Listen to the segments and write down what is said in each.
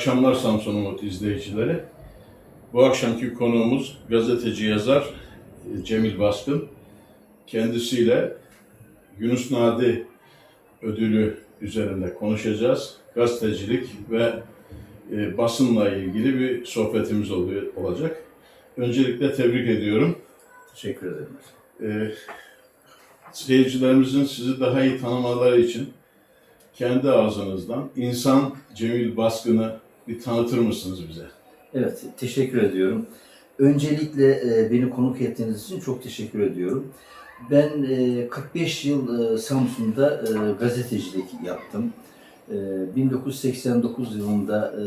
akşamlar Samsun Umut izleyicileri. Bu akşamki konuğumuz gazeteci yazar e, Cemil Baskın. Kendisiyle Yunus Nadi ödülü üzerinde konuşacağız. Gazetecilik ve e, basınla ilgili bir sohbetimiz oluyor, olacak. Öncelikle tebrik ediyorum. Teşekkür ederim. E, seyircilerimizin sizi daha iyi tanımaları için kendi ağzınızdan insan Cemil Baskın'ı bir tanıtır mısınız bize? Evet, teşekkür ediyorum. Öncelikle e, beni konuk ettiğiniz için çok teşekkür ediyorum. Ben e, 45 yıl e, Samsun'da e, gazetecilik yaptım. E, 1989 yılında e,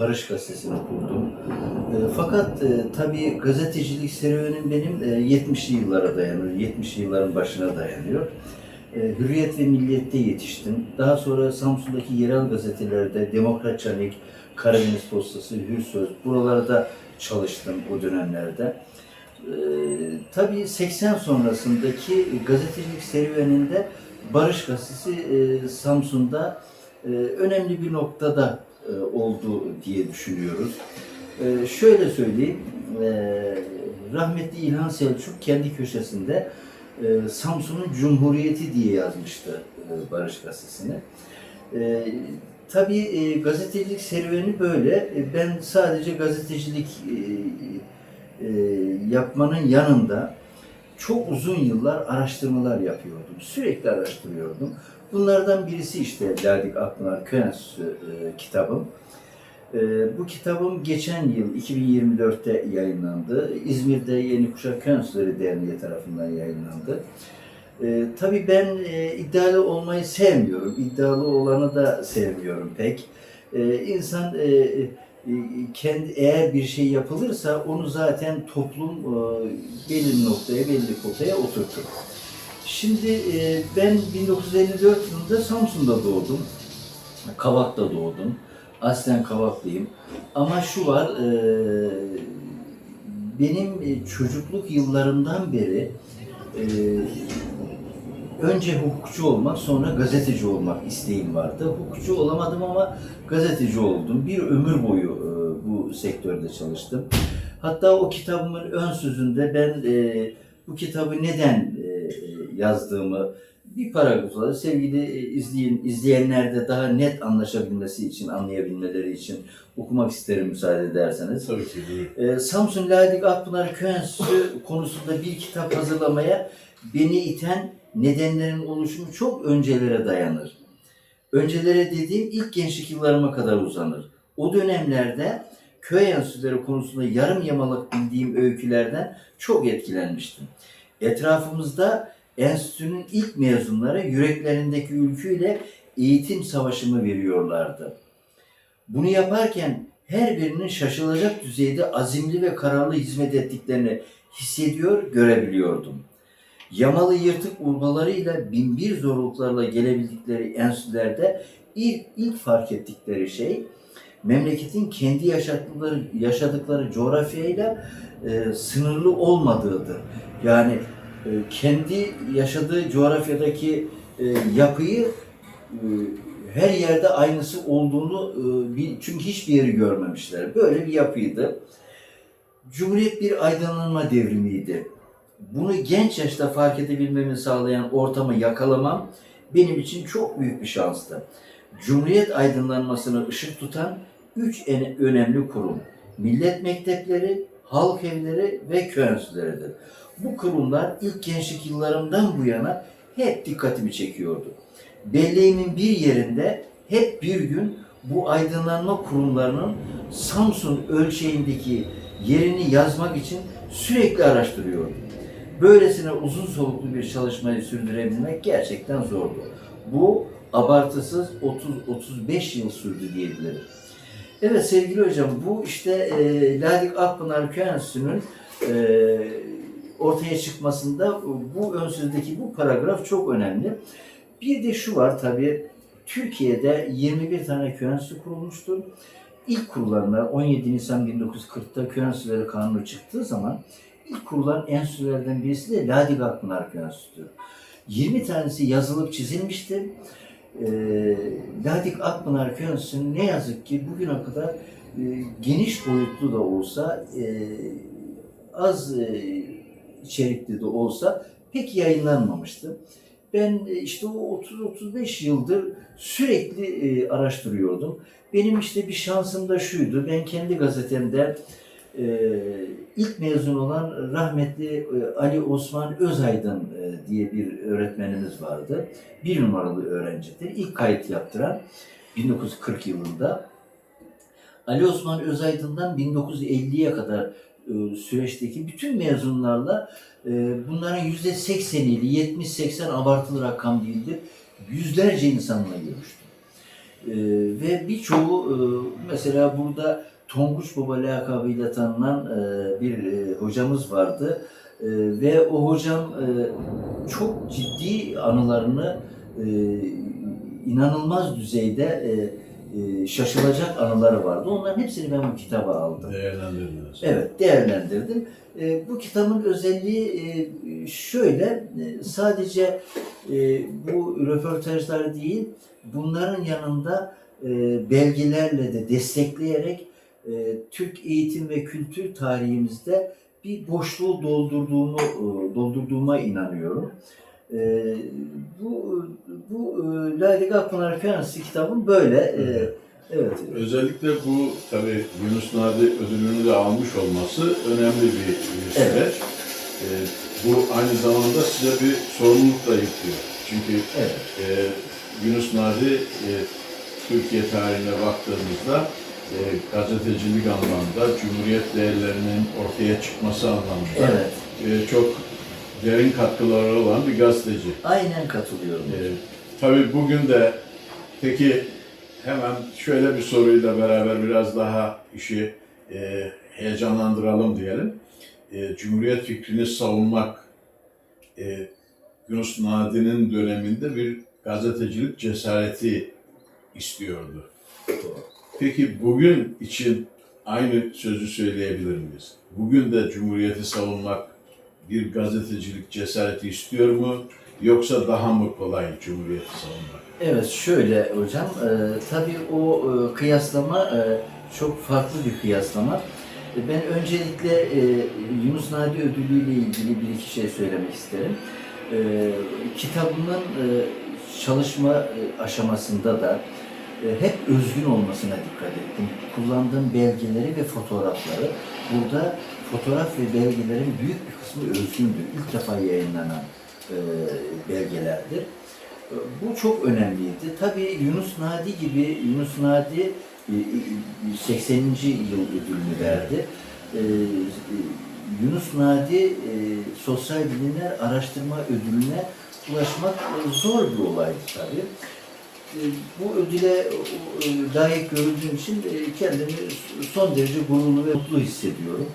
Barış Gazetesi'ni kurdum. E, fakat e, tabii gazetecilik serüvenim benim e, 70'li yıllara dayanıyor, 70'li yılların başına dayanıyor. E, Hürriyet ve Milliyet'te yetiştim. Daha sonra Samsun'daki yerel gazetelerde Demokrat Çanik, Karadeniz Postası, Hürsöz buralarda çalıştım o dönemlerde. Ee, tabii 80 sonrasındaki gazetecilik serüveninde Barış Gazetesi e, Samsun'da e, önemli bir noktada e, oldu diye düşünüyoruz. Şöyle söyleyeyim, rahmetli İlhan Selçuk kendi köşesinde e, Samsun'un Cumhuriyeti diye yazmıştı e, Barış Gazetesi'ne. E, tabii e, gazetecilik serüveni böyle. E, ben sadece gazetecilik e, e, yapmanın yanında çok uzun yıllar araştırmalar yapıyordum. Sürekli araştırıyordum. Bunlardan birisi işte Ladik Akpınar Köy e, kitabım. E, bu kitabım geçen yıl 2024'te yayınlandı. İzmir'de Yeni Kuşak Köy Enstitüleri Derneği tarafından yayınlandı. E, tabii ben e, iddialı olmayı sevmiyorum. İddialı olanı da sevmiyorum pek. E, insan e, e, kendi eğer bir şey yapılırsa onu zaten toplum e, belirli noktaya, belli potaya oturtur. Şimdi e, ben 1954 yılında Samsun'da doğdum. Kavak'ta doğdum. Aslen Kavaklıyım. Ama şu var, e, benim e, çocukluk yıllarımdan beri e, önce hukukçu olmak, sonra gazeteci olmak isteğim vardı. Hukukçu olamadım ama gazeteci oldum. Bir ömür boyu e, bu sektörde çalıştım. Hatta o kitabımın ön sözünde ben e, bu kitabı neden e, yazdığımı bir paragrafla sevgili e, izleyen, izleyenler de daha net anlaşabilmesi için, anlayabilmeleri için okumak isterim müsaade ederseniz. Tabii ki. Ee, Samsun Ladik Akpınar Köy Enstitüsü konusunda bir kitap hazırlamaya beni iten nedenlerin oluşumu çok öncelere dayanır. Öncelere dediğim ilk gençlik yıllarıma kadar uzanır. O dönemlerde köy enstitüleri konusunda yarım yamalak bildiğim öykülerden çok etkilenmiştim. Etrafımızda enstitünün ilk mezunları yüreklerindeki ülküyle eğitim savaşımı veriyorlardı. Bunu yaparken her birinin şaşılacak düzeyde azimli ve kararlı hizmet ettiklerini hissediyor, görebiliyordum. Yamalı yırtık urbalarıyla binbir zorluklarla gelebildikleri enstitülerde ilk, ilk fark ettikleri şey memleketin kendi yaşadıkları, yaşadıkları coğrafyayla e, sınırlı olmadığıdır. Yani kendi yaşadığı coğrafyadaki e, yapıyı e, her yerde aynısı olduğunu e, çünkü hiçbir yeri görmemişler. Böyle bir yapıydı. Cumhuriyet bir aydınlanma devrimiydi. Bunu genç yaşta fark edebilmemi sağlayan ortamı yakalamam benim için çok büyük bir şanstı. Cumhuriyet aydınlanmasına ışık tutan üç en önemli kurum. Millet mektepleri, halk evleri ve köy enstitüleridir. Bu kurumlar ilk gençlik yıllarımdan bu yana hep dikkatimi çekiyordu. Belleğimin bir yerinde hep bir gün bu aydınlanma kurumlarının Samsun ölçeğindeki yerini yazmak için sürekli araştırıyordum. Böylesine uzun soluklu bir çalışmayı sürdürebilmek gerçekten zordu. Bu abartısız 30-35 yıl sürdü diyebilirim. Evet sevgili hocam bu işte e, Ladik Akpınar Köy e, ortaya çıkmasında bu ön sözdeki bu paragraf çok önemli. Bir de şu var tabii Türkiye'de 21 tane köy kurulmuştur. İlk kurulanlar 17 Nisan 1940'ta köy enstitüleri kanunu çıktığı zaman ilk kurulan enstitülerden birisi de Ladik Akpınar Köy Enstitüsü. 20 tanesi yazılıp çizilmişti. E, Ladik Akpınar Enstitüsü ne yazık ki bugüne kadar e, geniş boyutlu da olsa, e, az e, içerikli de olsa pek yayınlanmamıştı. Ben işte o 30-35 yıldır sürekli araştırıyordum. Benim işte bir şansım da şuydu. Ben kendi gazetemde ilk mezun olan rahmetli e, Ali Osman Özaydın e, diye bir öğretmenimiz vardı. Bir numaralı öğrencidir. İlk kayıt yaptıran 1940 yılında. Ali Osman Özaydın'dan 1950'ye kadar e, süreçteki bütün mezunlarla bunların yüzde 80'iyle 70-80 abartılı rakam değildir. Yüzlerce insanla görüştüm. Ve birçoğu mesela burada Tonguç Baba lakabıyla tanınan e, bir e, hocamız vardı. E, ve o hocam e, çok ciddi anılarını e, inanılmaz düzeyde e, e, şaşılacak anıları vardı. Onların hepsini ben bu kitaba aldım. Değerlendirdiniz. Evet, değerlendirdim. E, bu kitabın özelliği e, şöyle, e, sadece e, bu röportajlar değil, bunların yanında e, belgelerle de destekleyerek e, Türk eğitim ve kültür tarihimizde bir boşluğu doldurduğumu e, doldurduğuma inanıyorum. E, bu bu e, Lale Akpınar Kıyansı kitabın böyle. E, Evet. Özellikle bu tabii Yunus Nadi ödülünü de almış olması önemli bir, bir süreç. Evet. Bu aynı zamanda size bir sorumluluk da yüklüyor. Çünkü Evet. e, Yunus Nadi e, Türkiye tarihine baktığımızda e, gazetecilik anlamında, Cumhuriyet değerlerinin ortaya çıkması anlamında Evet. e, çok derin katkıları olan bir gazeteci. Aynen katılıyorum. Ee, tabii bugün de peki hemen şöyle bir soruyla beraber biraz daha işi e, heyecanlandıralım diyelim. E, Cumhuriyet fikrini savunmak e, Yunus Nadi'nin döneminde bir gazetecilik cesareti istiyordu. Peki bugün için aynı sözü söyleyebilir miyiz? Bugün de Cumhuriyeti savunmak bir gazetecilik cesareti istiyor mu? Yoksa daha mı kolay Cumhuriyeti savunmak? Evet şöyle hocam, e, tabii o e, kıyaslama e, çok farklı bir kıyaslama. E, Ben öncelikle e, Yunus Nadi Ödülü ile ilgili bir iki şey söylemek isterim. E, kitabımın e, çalışma e, aşamasında da hep özgün olmasına dikkat ettim. Kullandığım belgeleri ve fotoğrafları. Burada fotoğraf ve belgelerin büyük bir kısmı özgündür. İlk defa yayınlanan e, belgelerdir. E, Bu çok önemliydi. Tabii Yunus Nadi gibi, Yunus Nadi e, e, 80. yıl ödülünü verdi. E, e, Yunus Nadi e, Sosyal Bilimler Araştırma Ödülüne ulaşmak e, zor bir olaydı tabii. E, Bu ödüle e, layık görüldüğüm için e, kendimi son derece gururlu ve mutlu hissediyorum.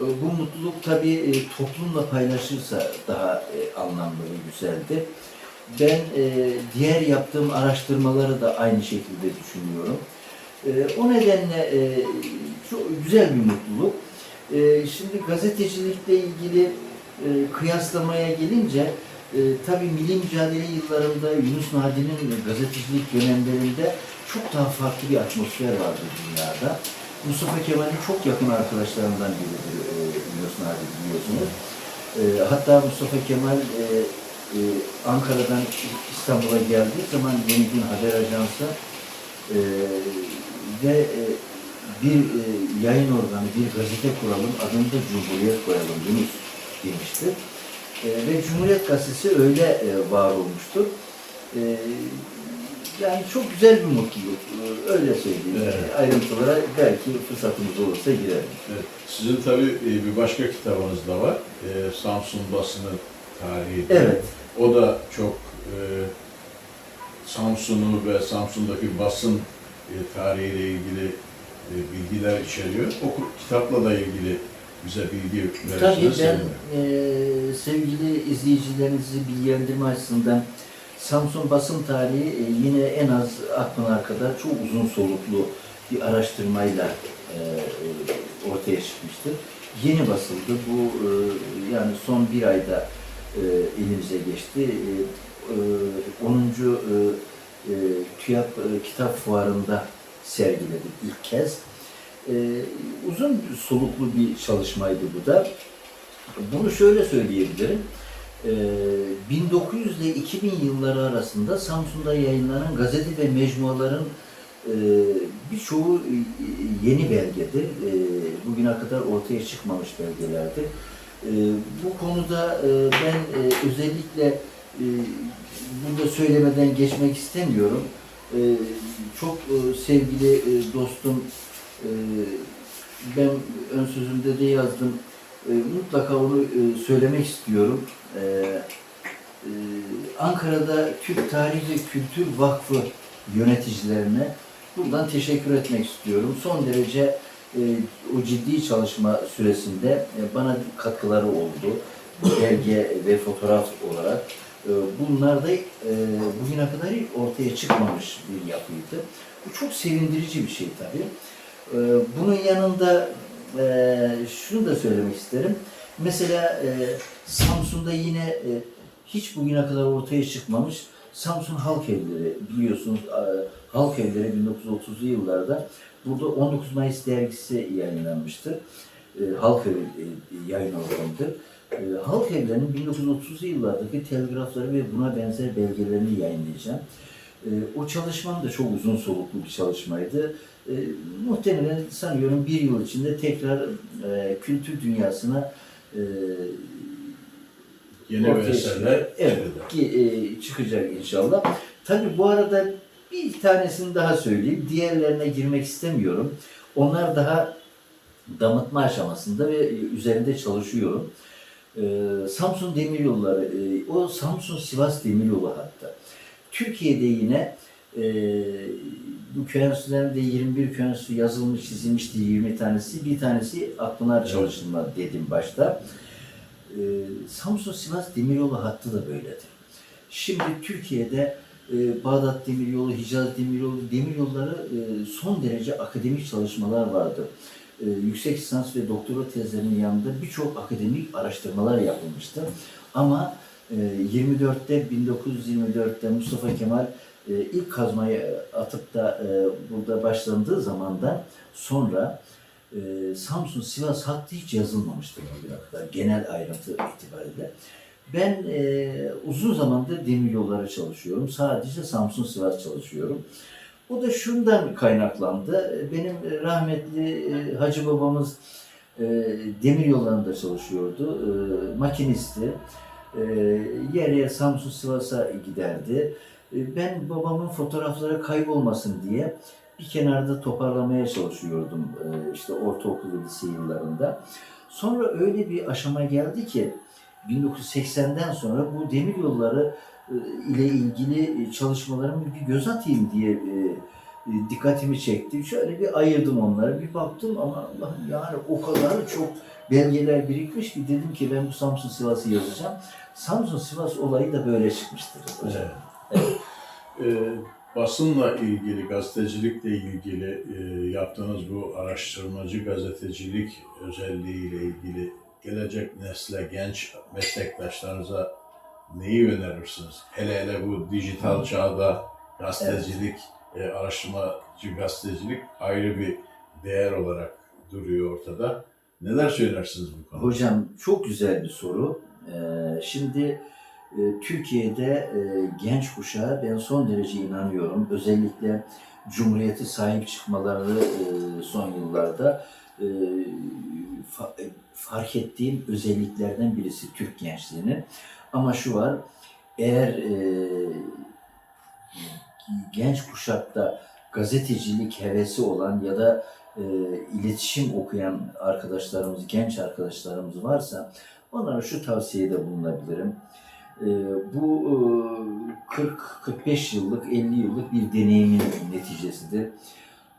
Bu mutluluk tabii toplumla paylaşırsa daha anlamlı ve güzeldi. Ben diğer yaptığım araştırmaları da aynı şekilde düşünüyorum. O nedenle çok güzel bir mutluluk. Şimdi gazetecilikle ilgili kıyaslamaya gelince e, tabii milli mücadele yıllarında Yunus Nadi'nin gazetecilik dönemlerinde çok daha farklı bir atmosfer vardı dünyada. Mustafa Kemal'in çok yakın arkadaşlarından biridir e, Yunus Nadi biliyorsunuz. E, hatta Mustafa Kemal e, e, Ankara'dan İstanbul'a geldiği zaman Yeni Gün Haber Ajansı e, ve e, bir e, yayın organı, bir gazete kuralım, adını da Cumhuriyet koyalım Yunus demişti. E, ve Cumhuriyet Gazetesi öyle e, var olmuştur. E, yani çok güzel bir mutluluk, öyle söyleyeyim. Evet. Ayrıntılara belki fırsatımız olursa girelim. Evet. Sizin tabii bir başka kitabınız da var. Samsun basını tarihi. Evet, O da çok Samsun'u ve Samsun'daki basın tarihiyle ilgili bilgiler içeriyor. O kitapla da ilgili bize bilgi Tabii verirseniz ben sevinirim. e, sevgili izleyicilerinizi bilgilendirme açısından Samsun basın tarihi e, yine en az Akpınar kadar çok uzun soluklu bir araştırmayla e, e, ortaya çıkmıştır. Yeni basıldı. Bu e, yani son bir ayda e, elimize geçti. E, e, 10. e, e, TÜYAP e, kitap fuarında sergiledik ilk kez. E, uzun soluklu bir çalışmaydı bu da. Bunu şöyle söyleyebilirim. E, 1900 ile 2000 yılları arasında Samsun'da yayınlanan gazete ve mecmuaların e, birçoğu e, yeni belgedir. E, bugüne kadar ortaya çıkmamış belgelerdir. E, bu konuda e, ben e, özellikle e, burada söylemeden geçmek istemiyorum. E, çok e, sevgili e, dostum e, ben ön sözümde de yazdım. E, mutlaka onu e, söylemek istiyorum. E, e, Ankara'da Türk Tarih ve Kültür Vakfı yöneticilerine buradan teşekkür etmek istiyorum. Son derece e, o ciddi çalışma süresinde bana katkıları oldu. Belge ve fotoğraf olarak. Bunlar da bugüne kadar ortaya çıkmamış bir yapıydı. Bu çok sevindirici bir şey tabii. E, bunun yanında e, şunu da söylemek isterim. Mesela e, Samsun'da yine e, hiç bugüne kadar ortaya çıkmamış Samsun Halk Evleri biliyorsunuz e, Halk Evleri 1930'lu yıllarda burada 19 Mayıs dergisi yayınlanmıştır. E, Halk Evi e, yayın organıdır. E, Halk Evleri'nin 1930'lu yıllardaki telgrafları ve buna benzer belgelerini yayınlayacağım. E, o çalışmam da çok uzun soluklu bir çalışmaydı. E, muhtemelen sanıyorum bir yıl içinde tekrar e, kültür dünyasına e, Yeni ortaya eserler. Evet, ki, e, çıkacak inşallah. Tabii bu arada bir tanesini daha söyleyeyim. Diğerlerine girmek istemiyorum. Onlar daha damıtma aşamasında ve üzerinde çalışıyorum. E, Samsun Demiryolları, e, o Samsun-Sivas Demiryolu hatta. Türkiye'de yine e, bu köy enstitülerinde 21 köy enstitüsü yazılmış, çizilmişti 20 tanesi. Bir tanesi Akpınar Evet. çalışma dedim başta. E, Samsun-Sivas Demiryolu hattı da böyledir. Şimdi Türkiye'de e, Bağdat Demiryolu, Hicaz Demiryolu, demiryolları e, son derece akademik çalışmalar vardı. E, yüksek lisans ve doktora tezlerinin yanında birçok akademik araştırmalar yapılmıştı. Ama e, 24'te 1924'te Mustafa Kemal e, ilk kazmayı atıp da e, burada başlandığı zamandan sonra e, Samsun Sivas hattı hiç yazılmamıştır kadar genel ayrıntı itibariyle. Ben e, uzun zamandır demir yolları çalışıyorum. Sadece Samsun Sivas çalışıyorum. O da şundan kaynaklandı. Benim rahmetli hacı babamız e, demir yollarında çalışıyordu. Makinisti. E, yer yer Samsun Sivas'a giderdi. E, ben babamın fotoğrafları kaybolmasın diye bir kenarda toparlamaya çalışıyordum e, işte ortaokul ve lise yıllarında. Sonra öyle bir aşama geldi ki 1980'den sonra bu demir yolları e, ile ilgili çalışmalarımı bir göz atayım diye dikkatimi çekti. Şöyle bir ayırdım onları. Bir baktım ama Allah'ım yani o kadar çok belgeler birikmiş ki dedim ki ben bu Samsun Sivas'ı yazacağım. Samsun Sivas olayı da böyle çıkmıştır hocam. Evet. Ee, basınla ilgili, gazetecilikle ilgili e, yaptığınız bu araştırmacı gazetecilik özelliğiyle ilgili gelecek nesle, genç meslektaşlarınıza neyi önerirsiniz? Hele hele bu dijital çağda gazetecilik, e, araştırmacı gazetecilik ayrı bir değer olarak duruyor ortada. Neler söylersiniz bu konuda? Hocam çok güzel bir soru. Ee, şimdi e, Türkiye'de e, genç kuşağa ben son derece inanıyorum. Özellikle Cumhuriyeti sahip çıkmaları e, son yıllarda e, fa- fark ettiğim özelliklerden birisi Türk gençliğinin. Ama şu var, eğer genç kuşakta gazetecilik hevesi olan ya da e, iletişim okuyan arkadaşlarımız, genç arkadaşlarımız varsa onlara şu tavsiyede bulunabilirim. E, bu e, 40-45 yıllık, 50 yıllık bir deneyimin neticesidir.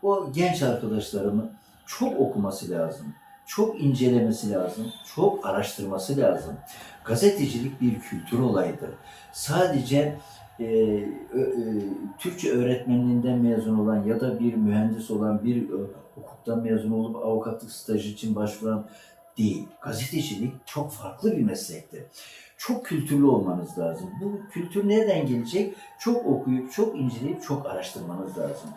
O genç arkadaşlarımın çok okuması lazım, çok incelemesi lazım, çok araştırması lazım. Gazetecilik bir kültür olaydır. Sadece e, e, Türkçe öğretmenliğinden mezun olan ya da bir mühendis olan bir e, hukuktan mezun olup avukatlık stajı için başvuran değil. Gazetecilik çok farklı bir meslektir. Çok kültürlü olmanız lazım. Bu kültür nereden gelecek? Çok okuyup, çok inceleyip, çok araştırmanız lazım.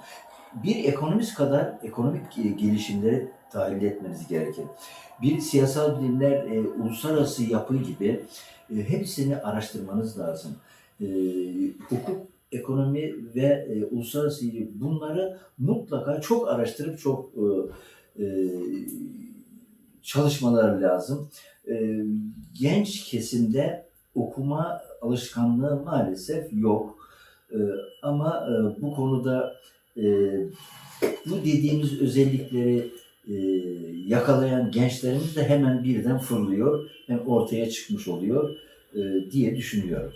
Bir ekonomist kadar ekonomik e, gelişimleri tahlil etmeniz gerekir. Bir siyasal bilimler, e, uluslararası yapı gibi e, hepsini araştırmanız lazım. E, hukuk, ekonomi ve e, uluslararası bunları mutlaka çok araştırıp çok e, e, çalışmalar lazım. E, genç kesimde okuma alışkanlığı maalesef yok. E, ama e, bu konuda e, bu dediğimiz özellikleri e, yakalayan gençlerimiz de hemen birden fırlıyor, hem ortaya çıkmış oluyor diye düşünüyorum.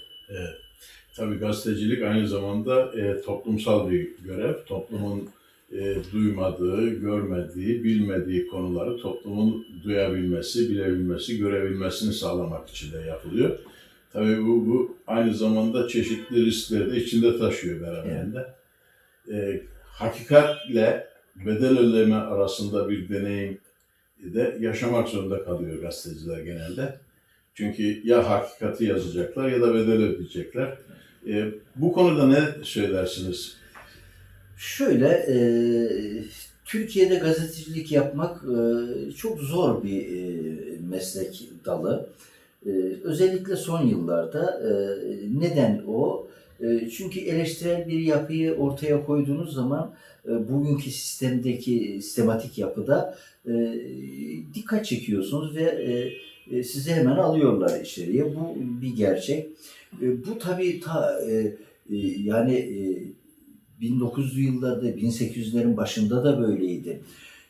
Tabii gazetecilik aynı zamanda toplumsal bir görev. Toplumun e, duymadığı, görmediği, bilmediği konuları toplumun duyabilmesi, bilebilmesi, görebilmesini sağlamak için de yapılıyor. Tabii bu, bu aynı zamanda çeşitli riskleri de içinde taşıyor beraberinde. E, hakikatle bedel ödeme arasında bir deneyim de yaşamak zorunda kalıyor gazeteciler genelde. Çünkü ya hakikati yazacaklar ya da bedel ödeyecekler. E, bu konuda ne söylersiniz? Şöyle, e, Türkiye'de gazetecilik yapmak e, çok zor bir e, meslek dalı. E, özellikle son yıllarda e, neden o? E, çünkü eleştirel bir yapıyı ortaya koyduğunuz zaman e, bugünkü sistemdeki sistematik yapıda e, dikkat çekiyorsunuz ve e, e, sizi hemen alıyorlar içeriye. Bu bir gerçek. E, bu tabii ta, e, yani 1900'lü yıllarda, 1800'lerin başında da böyleydi.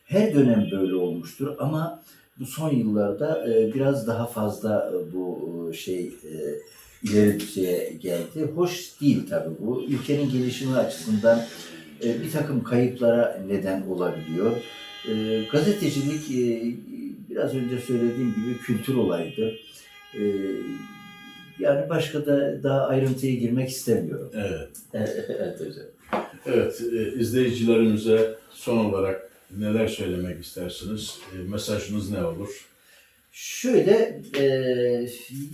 Her dönem böyle olmuştur ama bu son yıllarda e, biraz daha fazla e, bu e, şey ileri düzeye geldi. Hoş değil tabii bu. Ülkenin gelişimi açısından bir takım kayıplara neden olabiliyor. Gazetecilik biraz önce söylediğim gibi kültür olaydı. Yani başka da daha ayrıntıya girmek istemiyorum. Evet. evet hocam. Evet, e, izleyicilerimize son olarak neler söylemek istersiniz? E, mesajınız ne olur? Şöyle e,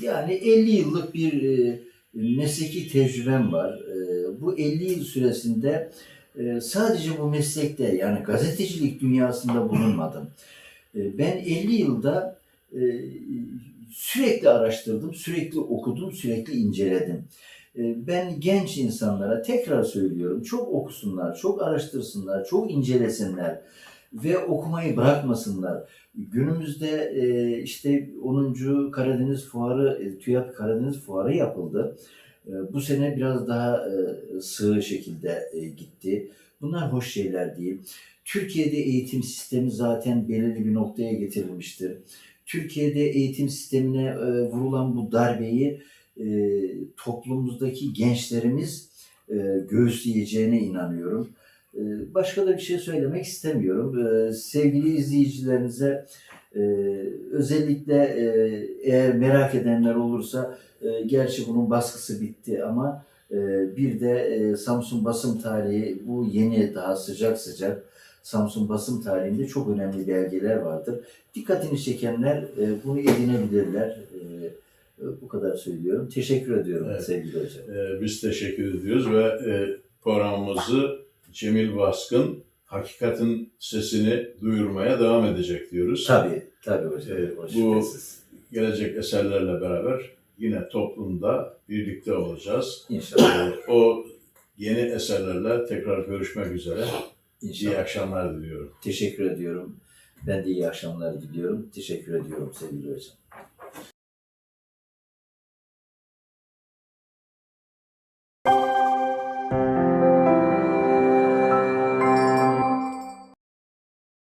yani 50 yıllık bir e, mesleki tecrübem var. E, bu 50 yıl süresinde e, sadece bu meslekte yani gazetecilik dünyasında bulunmadım. E, ben 50 yılda e, sürekli araştırdım, sürekli okudum, sürekli inceledim. E, ben genç insanlara tekrar söylüyorum çok okusunlar, çok araştırsınlar, çok incelesinler ve okumayı bırakmasınlar. Günümüzde e, işte 10. Karadeniz Fuarı, e, TÜYAP Karadeniz Fuarı yapıldı. E, bu sene biraz daha sığ şekilde gitti. Bunlar hoş şeyler değil. Türkiye'de eğitim sistemi zaten belirli bir noktaya getirilmiştir. Türkiye'de eğitim sistemine vurulan bu darbeyi e, toplumumuzdaki gençlerimiz e, göğüsleyeceğine inanıyorum. E, başka da bir şey söylemek istemiyorum. E, sevgili izleyicilerinize e, özellikle e, eğer merak edenler olursa, e, gerçi bunun baskısı bitti ama e, bir de e, Samsun basım tarihi bu yeni daha sıcak sıcak Samsun basım tarihinde çok önemli belgeler vardır. Dikkatini çekenler e, bunu edinebilirler. E, bu kadar söylüyorum. Teşekkür ediyorum Evet. sevgili hocam. E, biz teşekkür ediyoruz ve e, programımızı Cemil Baskın Hakikatin sesini duyurmaya devam edecek diyoruz. Tabii, tabii hocam. O bu- şüphesiz. Gelecek eserlerle beraber yine toplumda birlikte olacağız. İnşallah. E, o yeni eserlerle tekrar görüşmek üzere. İyi İnşallah. akşamlar diliyorum. Teşekkür ediyorum. Ben de iyi akşamlar diliyorum. Teşekkür ediyorum sevgili hocam.